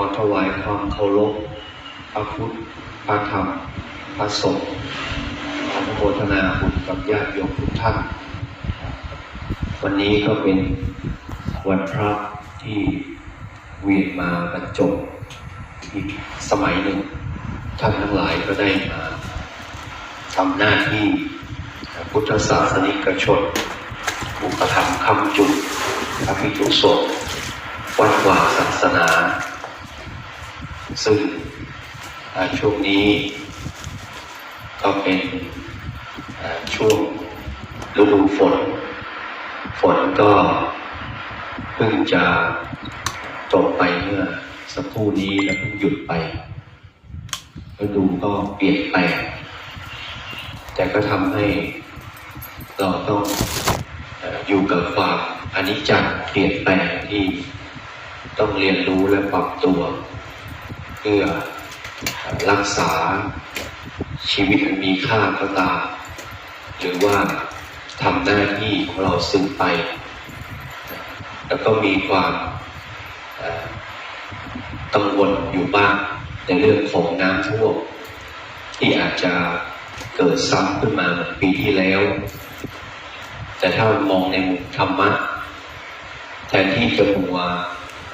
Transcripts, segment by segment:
อถวายความเคารพพระพุทธพระธรรมพระสงฆ์อนุโมทนาบุญกับญาติโยมทุกท่าน วันนี้ก็เป็นวันพระที่เวียนมาบรรจบอีกสมัยหนึ่ง ท่านทั้งหลายก็ได้มาทำหน้าที่พุทธศาสนิกชนอุปถัมคำจุนพระภิกษุสงฆ์วัดวาศาสนา ซึ่งช่วงนี้ก็เป็นช่วงฤดูฝน ฝนก็เพิ่งจะตกไปเมื่อสักครู่นี้แล้วเพิ่งหยุดไปฤดูก็เปลี่ยนแปลงแต่ก็ทำให้เราต้องออยู่กับความอนิจจังเปลี่ยนแปลงที่ต้องเรียนรู้และปรับตัว เพื่อรักษาชีวิตอันมีค่าก็ตามหรือว่าทำหน้าที่ของเราซึ่งไป แล้วก็มีความกังวลอยู่บ้างในเรื่องของน้ำท่วมที่อาจจะเกิดซ้ำขึ้นมาเหมือนปีที่แล้ว แต่ถ้ามองในมุมธรรมะแทนที่จะมัว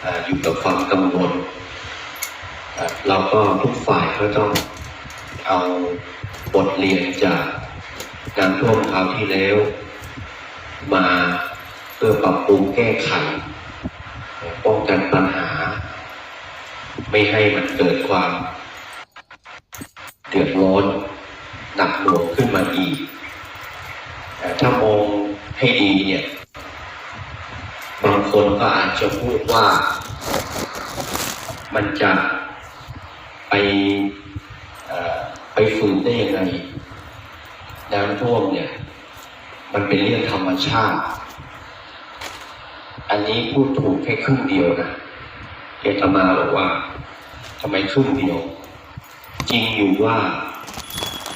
เอ่ออยู่กับความกังวล เราก็ทุกฝ่ายก็ต้องเอาบทเรียนจากการท่วมคราวที่แล้ว มาเพื่อปรับปรุงแก้ไข ป้องกันปัญหา ไม่ให้มันเกิดความ เดือดร้อนหนักหน่วงขึ้นมาอีกแต่ถ้ามองให้ดีเนี่ย บางคนก็อาจจะพูดว่ามันจะ ไปไปฝืนได้ยังไงน้ำท่วมเนี่ย มันเป็นเรื่องธรรมชาติ อันนี้พูดถูกแค่ครึ่งเดียวนะเอตมาบอกว่าทำไมครึ่งเดียว จริงอยู่ว่า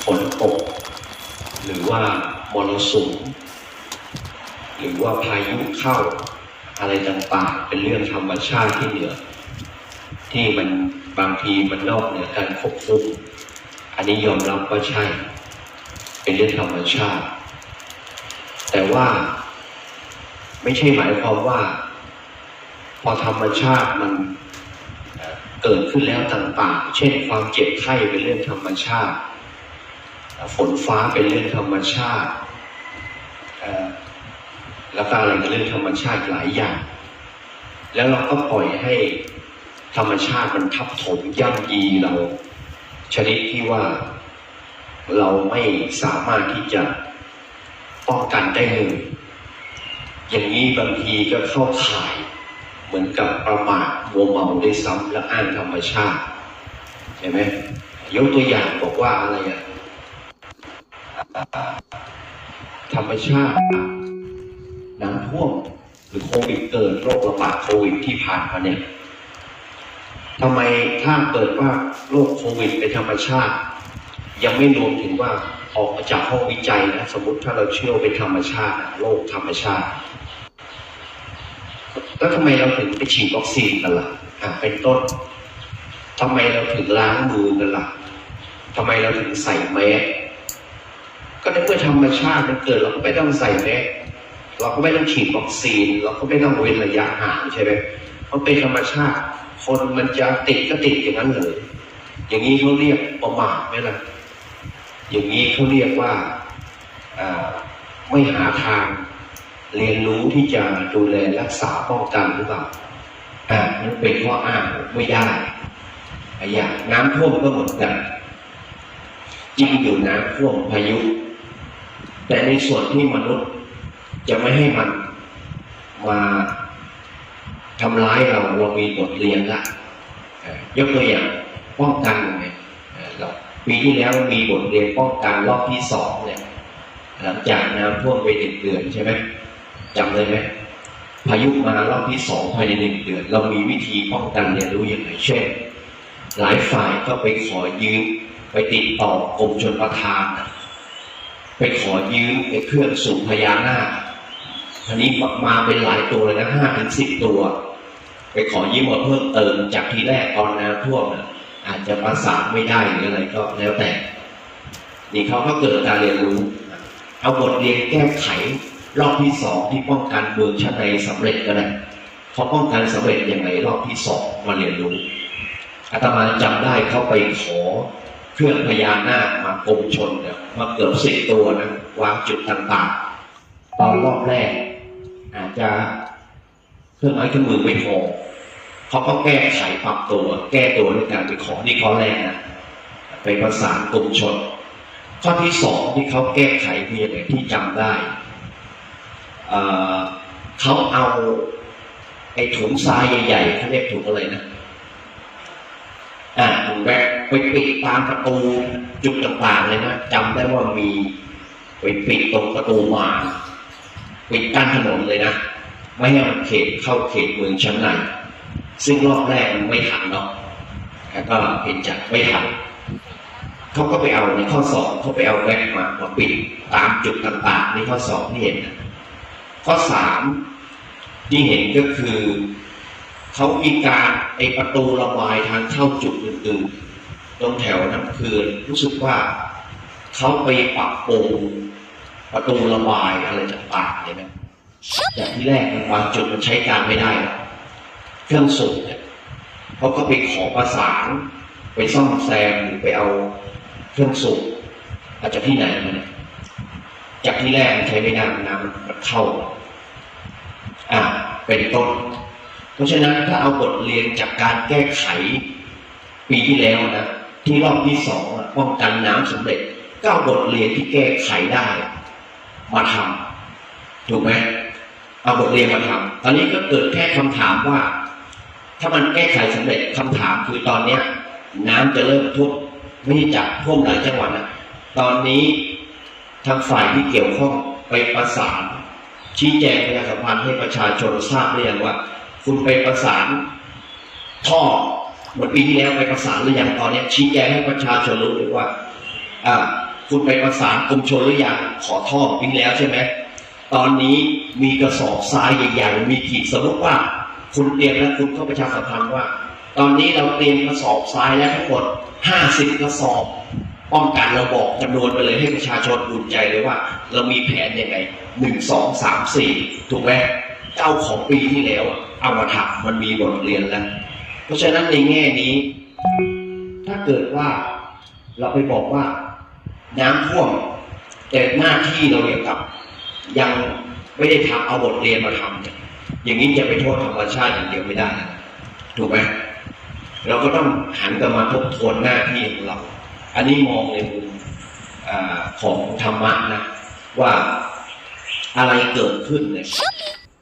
ฝนตกหรือว่ามรสุมหรือว่าพายุเข้าอะไรต่างๆ เป็นเรื่องธรรมชาติที่เหนือ ที่มัน บางทีมันนอกเหนือการควบคุมอันนี้ยอมรับว่าใช่ เป็นเรื่องธรรมชาติ แต่ว่าไม่ใช่หมายความว่า พอธรรมชาติมันเกิดขึ้นแล้วต่างๆ เช่นความเจ็บไข้เป็นเรื่องธรรมชาติ ฝนฟ้าเป็นเรื่องธรรมชาติแล้วก็อะไรเป็นเรื่องธรรมชาติหลายอย่าง แล้วเราก็ปล่อยให้ ธรรมชาติมันทับถมย่ำยีเรา ชนิดที่ว่าเราไม่สามารถที่จะป้องกันได้เลยอย่างนี้บางทีก็เข้าข่ายเหมือนกับประมาทมัวเมาได้ซ้ำและอ้างธรรมชาติใช่ไหมยกตัวอย่างบอกว่าอะไรอะธรรมชาติน้ำท่วมหรือโควิดเกิดโรคระบาดโควิดที่ผ่านมาเนี่ย ทำไมถ้าเกิดว่าโรคโควิดเป็นธรรมชาติ ยังไม่รวมถึงว่าออกมาจากห้องวิจัยนะสมมติถ้าเราเชื่อเป็นธรรมชาติโรคธรรมชาติ แล้วทำไมเราถึงไปฉีดวัคซีนกันล่ะอะเป็นต้นทำไมเราถึงล้างมือกันล่ะทำไมเราถึงใส่แมสก็ในเมื่อธรรมชาติมันเกิดเราก็ไม่ต้องใส่แมสเราก็ไม่ต้องฉีดวัคซีน เราก็ไม่ต้องเว้นระยะห่างใช่ไหมเพราะเป็นธรรมชาติ คนมันจะติดก็ติดอย่างนั้นเลย อย่างนี้เขาเรียกประมาทไหมล่ะ อย่างนี้เขาเรียกว่าไม่หาทางเรียนรู้ที่จะดูแลรักษาป้องกันหรือเปล่าอ่ามันเป็นข้ออ้างไม่ได้อย่างน้ำท่วมก็เหมือนกันจริงอยู่น้ำท่วมพายุ แต่ในส่วนที่มนุษย์จะไม่ให้มันมา ทำร้ายเราเรามีบทเรียนละยกตัวอย่างป้องกันยังไงเอ่อเราปีที่แล้วมีบทเรียนป้องกันรอบที่สองเนี่ยหลังจากน้ำท่วมไปหนึ่งเดือนใช่ไหมจำได้ไหมพายุมารอบที่สองภายในหนึ่งเดือน เรามีวิธีป้องกันเรียนรู้อย่างไรเช่น หลายฝ่ายก็ไปขอยืมไปติดต่อกรมชนประทาน ไปขอยืมไอ้เครื่องสูบพญานาคอันนี้มาเป็นหลายตัวเลยนะห้าถึงสิบตัว ไปขอยืมมาเพิ่มเติมจากทีแรกตอนน้ำท่วมนะอาจจะประสานไม่ได้หรืออะไรก็แล้วแต่ นี่เขาก็เกิดการเรียนรู้ เอาบทเรียนแก้ไขรอบที่สองที่ป้องกันเมืองชั้นในสำเร็จก็ได้เขาป้องกันสำเร็จยังไงรอบที่สองมาเรียนรู้อาตมาจำได้เขาไปขอเครื่องพญานาคมากรมชนเนี่ยมาเกือบสิบตัวนะวางจุดต่างๆ ตอนรอบแรก อาจจะ เครื่องไม้เครื่องมือไม่พอเขาก็แก้ไขปรับตัว แก้ตัวด้วยการไปขอนี่ข้อแรกนะไปประสานกรมชน ข้อที่สองที่เขาแก้ไขคืออย่างไรที่จำได้เขาเอาไอ้ถุงทรายใหญ่ๆเขาเรียกถุงอะไรนะอ่าถุงแบกไปปิดตามประตูจุดต่างๆเลยนะจำได้ว่ามีไปปิดตรงประตูมาปิดกั้นถนนเลยนะ ไม่ให้มันเขตเข้าเขตเมืองชั้นในซึ่งรอบแรกมันไม่ทันเนาะแล้วก็เห็นจักไม่ทันเขาก็ไปเอาในข้อสอบเขาไปเอาแว็กมามาปิดตามจุดต่างๆในข้อสอบที่เห็นนะข้อสามที่เห็นก็คือเขามีการไอประตูระบายทางเข้าจุดอื่นๆตรงแถวน้ำคืนรู้สึกว่าเขาไปปรับปรุงประตูระบายอะไรต่างๆเลยนะ จากที่แรกมันบางจุดมันใช้การไม่ได้ เครื่องสูบเนี่ยเขาก็ไปขอประสานไปซ่อมแซมหรือไปเอาเครื่องสูบอาจจะที่ไหนมาเนี่ยจากที่แรกใช้ไม่ได้น้ำมันเข้า อ่าเป็นต้น เพราะฉะนั้นถ้าเอาบทเรียนจากการแก้ไขปีที่แล้วนะที่รอบที่สองป้องกันน้ำสำเร็จก็เอาบทเรียนที่แก้ไขได้ มาทำถูกไหม เอาบทเรียนมาทำตอนนี้ก็เกิดแค่คำถามว่า ถ้ามันแก้ไขสำเร็จคำถามคือตอนเนี้ย น้ำจะเริ่มท่วมไม่ใช่จากท่วมหลายจังหวัดนะตอนนี้ทางฝ่ายที่เกี่ยวข้องไปประสาน ชี้แจงประชาสัมพันธ์ให้ประชาชนทราบหรือยังว่า คุณไปประสานท่อเหมือนปีที่แล้วไปประสานหรือยังตอนนี้ชี้แจงให้ประชาชนรู้เลยว่า อ่า คุณไปประสานกรมชลหรือยังขอท่อปีแล้วใช่ไหม ตอนนี้มีกระสอบทรายใหญ่ๆมีขีดสมมติว่า คุณเตรียมแล้วคุณก็ประชาสัมพันธ์ว่า ตอนนี้เราเตรียมกระสอบทรายแล้วทั้งหมด50กระสอบป้องกันเราบอกจำนวนไปเลยให้ประชาชนอุ่นใจเลยว่า เรามีแผนยังไงหนึ่งสองสามสี่ถูกไหมเจ้าของปีที่แล้วอะเอามาทำมันมีบทเรียนแล้ว เพราะฉะนั้นในแง่นี้ ถ้าเกิดว่าเราไปบอกว่า น้ำท่วมแต่หน้าที่เราเนี่ยกับ ยังไม่ได้ทำเอาบทเรียนมาทำเนี่ยอย่างนี้จะไปโทษธรรมชาติอย่างเดียวไม่ได้ถูกไหมเราก็ต้องหันกลับมาทบทวนหน้าที่ของเรา อันนี้มองในมุมของธรรมะนะ ว่าอะไรเกิดขึ้นเนี่ย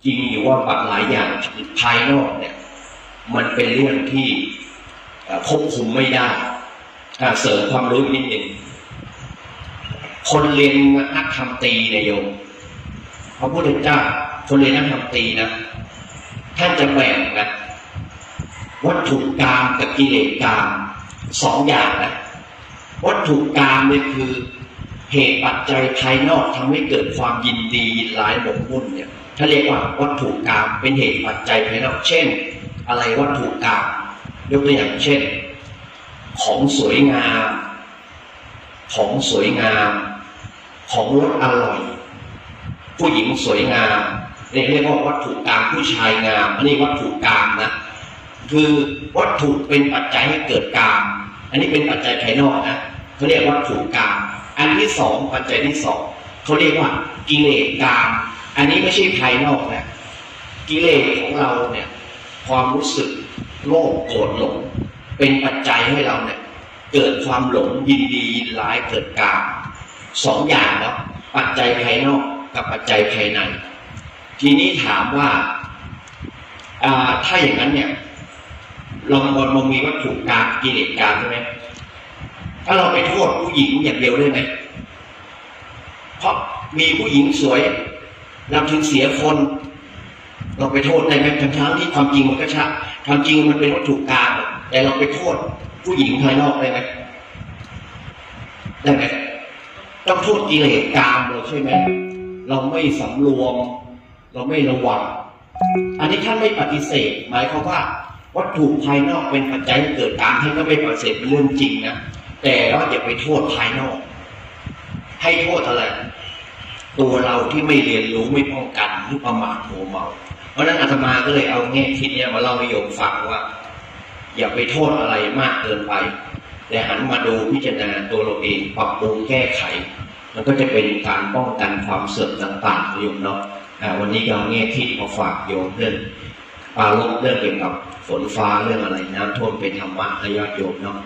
จริงอยู่ว่าบางหลายอย่างภายนอกเนี่ย มันเป็นเรื่องที่ควบคุมไม่ได้เสริมความรู้นิดหนึ่งคนเรียนนักทำตีเนี่ยโยม พระพุทธเจ้าคนเรียนนักทำตีนะท่านจะแบ่งนะวัตถุกรรมกับกิเลสกรรมสองอย่างนะวัตถุกรรมเนี่ยคือเหตุปัจจัยภายนอกทำให้เกิดความยินดียินร้ายหมกมุ่นเนี่ยถ้าเรียกว่าวัตถุกรรมเป็นเหตุปัจจัยภายนอกเช่น อะไรวัตถุกรรมยกตัวอย่างเช่น ของสวยงาม ของสวยงาม ของรสอร่อย ผู้หญิงสวยงามเรียกเรียกว่าวัตถุกรรมผู้ชายงามอันนี้วัตถุกรรมนะคือวัตถุเป็นปัจจัยให้เกิดกรรมอันนี้เป็นปัจจัยภายนอกนะเขาเรียกวัตถุกรรมอันที่สองปัจจัยที่สองเขาเรียกว่ากิเลสกรรมอันนี้ไม่ใช่ภายนอกนะกิเลสของเราเนี่ยความรู้สึกโลภโกรธหลง เป็นปัจจัยให้เราเนี่ยเกิดความหลงยินดียินร้ายเกิดกรรมสองอย่างนะปัจจัยภายนอก กับปัจจัยภายใน ทีนี้ถามว่าถ้าอย่างนั้นเนี่ยเราบอลมองมีวัตถุกรรมกิเลสกรรมใช่ไหมถ้าเราไปโทษผู้หญิงอย่างเดียวได้ไหมเพราะมีผู้หญิงสวยเราถึงเสียคน เราไปโทษได้ไหมทั้งทั้งๆที่ความจริงมันก็ชัดความจริงมันเป็นวัตถุกรรมแต่เราไปโทษผู้หญิงภายนอกได้ไหมได้ไหมต้องโทษกิเลสกรรมเลยใช่ไหม เราไม่สำรวม เราไม่ระวัง อันนี้ท่านไม่ปฏิเสธ หมายความว่า วัตถุภายนอกเป็นปัจจัยให้เกิดการท่านก็ไม่ปฏิเสธเป็นเรื่องจริงนะแต่เราอย่าไปโทษภายนอก ให้โทษอะไรตัวเราที่ไม่เรียนรู้ไม่ป้องกันหรือประมาทโมเมา เพราะฉะนั้นอาตมาก็เลยเอาแง่คิดเนี่ยมาเล่าให้โยมฟังว่า อย่าไปโทษอะไรมากเกินไป แต่หันมาดูพิจารณาตัวเราเองปรับปรุงแก้ไข มันก็จะเป็นการป้องกันความเสื่อมต่างๆโยมเนาะวันนี้เราแง่คิดมาฝากโยมเรื่องปารบเรื่องเกี่ยวกับฝนฟ้าเรื่องอะไรน้ำท่วมเป็นธรรมะให้ยอดโยมเนาะ